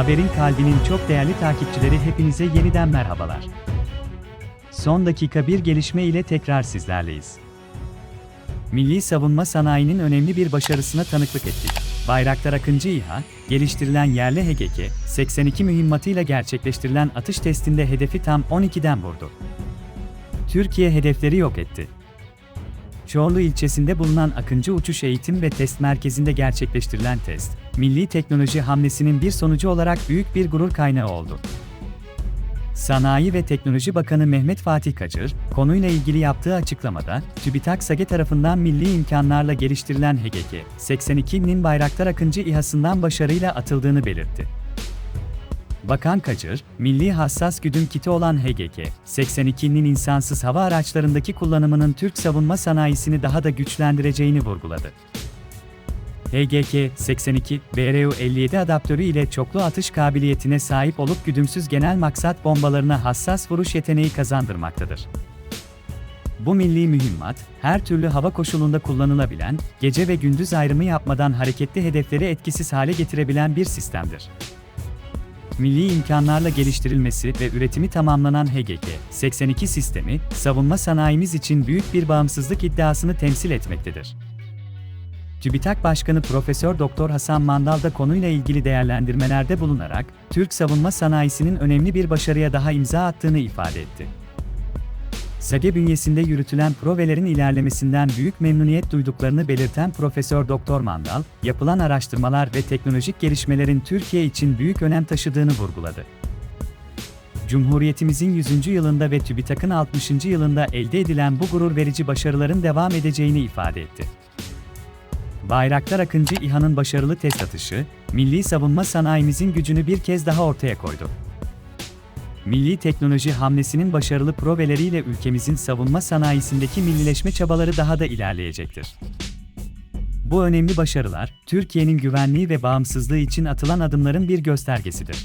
Haberin kalbinin çok değerli takipçileri hepinize yeniden merhabalar. Son dakika bir gelişme ile tekrar sizlerleyiz. Milli savunma sanayinin önemli bir başarısına tanıklık ettik. Bayraktar Akıncı İHA, geliştirilen yerli HGK, 82 mühimmatıyla gerçekleştirilen atış testinde hedefi tam 12'den vurdu. Türkiye hedefleri yok etti. Çorlu ilçesinde bulunan Akıncı Uçuş Eğitim ve Test Merkezi'nde gerçekleştirilen test, milli teknoloji hamlesinin bir sonucu olarak büyük bir gurur kaynağı oldu. Sanayi ve Teknoloji Bakanı Mehmet Fatih Kacır, konuyla ilgili yaptığı açıklamada, TÜBİTAK SAGE tarafından milli imkanlarla geliştirilen HGK, 82'nin Bayraktar Akıncı İHA'sından başarıyla atıldığını belirtti. Bakan Kacır, milli hassas güdüm kiti olan HGK, 82'nin insansız hava araçlarındaki kullanımının Türk savunma sanayisini daha da güçlendireceğini vurguladı. HGK 82 BRU-57 adaptörü ile çoklu atış kabiliyetine sahip olup güdümsüz genel maksat bombalarına hassas vuruş yeteneği kazandırmaktadır. Bu milli mühimmat, her türlü hava koşulunda kullanılabilen, gece ve gündüz ayrımı yapmadan hareketli hedefleri etkisiz hale getirebilen bir sistemdir. Milli imkanlarla geliştirilmesi ve üretimi tamamlanan HGK 82 sistemi, savunma sanayimiz için büyük bir bağımsızlık iddiasını temsil etmektedir. TÜBİTAK Başkanı Profesör Doktor Hasan Mandal da konuyla ilgili değerlendirmelerde bulunarak, Türk savunma sanayisinin önemli bir başarıya daha imza attığını ifade etti. SAGE bünyesinde yürütülen provelerin ilerlemesinden büyük memnuniyet duyduklarını belirten Profesör Doktor Mandal, yapılan araştırmalar ve teknolojik gelişmelerin Türkiye için büyük önem taşıdığını vurguladı. Cumhuriyetimizin 100. yılında ve TÜBİTAK'ın 60. yılında elde edilen bu gurur verici başarıların devam edeceğini ifade etti. Bayraktar Akıncı İHA'nın başarılı test atışı, milli savunma sanayimizin gücünü bir kez daha ortaya koydu. Milli teknoloji hamlesinin başarılı proveleriyle ülkemizin savunma sanayisindeki millileşme çabaları daha da ilerleyecektir. Bu önemli başarılar, Türkiye'nin güvenliği ve bağımsızlığı için atılan adımların bir göstergesidir.